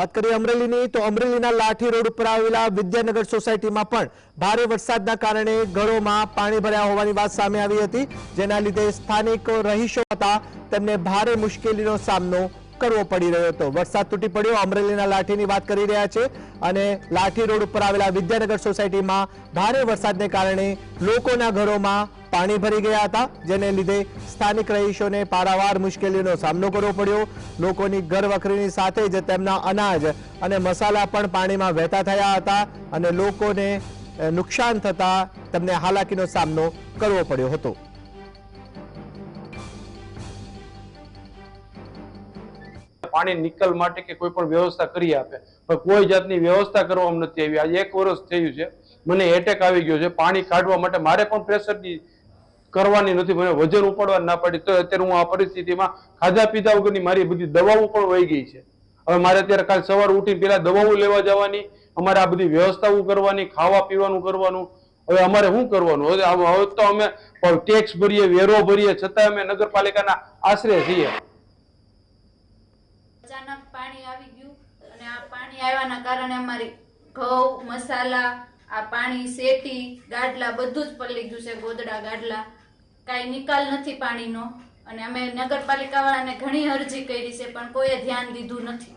વાત કરીએ અમરેલીની, તો અમરેલીના લાઠી રોડ ઉપર આવેલા વિદ્યાનગર સોસાયટીમાં પણ ભારે વરસાદના કારણે ઘરોમાં પાણી ભર્યા હોવાની વાત સામે આવી હતી. જેના લીધે સ્થાનિક રહીશો હતા તેમને ભારે મુશ્કેલીનો સામનો કરવો પડી રહ્યો હતો. વરસાદ તૂટી પડ્યો, અમરેલીના લાઠીની વાત કરી રહ્યા છે અને લાઠી રોડ ઉપર આવેલા વિદ્યાનગર સોસાયટીમાં ભારે વરસાદને કારણે લોકોના ઘરોમાં પાણી ભરી ગયા હતા, જેને લીધે સ્થાનિક રહીશોને પારાવાર મુશ્કેલીનો સામનો કરવો પડ્યો. લોકોની ઘર વખરીની સાથે જ તેમના અનાજ અને મસાલા પણ પાણીમાં વહેતા થયા હતા અને લોકોને નુકસાન થતા તેમને હાલાકીનો સામનો કરવો પડ્યો હતો. પાણી નિકલ માટે કે કોઈ પણ વ્યવસ્થા કરી આપે. પણ કોઈ જાતની વ્યવસ્થા કરવામાં નથી આવી. આજે એક વર્ષ થયું છે. મને એટેક આવી ગયો છે. પાણી કાઢવા માટે મારે પણ પ્રેશરની કરવાની નથી. મને વજન ઉપાડવા ના પડી. તો અત્યારે હું આ પરિસ્થિતિમાં ખાધા પીધા વગરની મારી બધી દવાઓ પણ વહી ગઈ છે. હવે મારે અત્યારે કાલ સવાર ઉઠીને પેલા દવાઓ લેવા જવાની, અમારે આ બધી વ્યવસ્થાઓ કરવાની, ખાવા પીવાનું કરવાનું. હવે અમારે શું કરવાનું? હવે તો અમે ટેક્સ ભરીએ, વેરો ભરીએ, છતાં અમે નગરપાલિકાના આશરે છીએ. અચાનક પાણી આવી ગયું અને આ પાણી આવ્યાના કારણે અમારી ઘઉં, મસાલા, આ પાણી, શેટી, ગાડલા બધું જ પલળી ગયું છે, ગોદડા, ગાડલા. કાંઈ નિકાલ નથી પાણીનો અને અમે નગરપાલિકાવાળાને ઘણી અરજી કરી છે, પણ કોઈએ ધ્યાન દીધું નથી.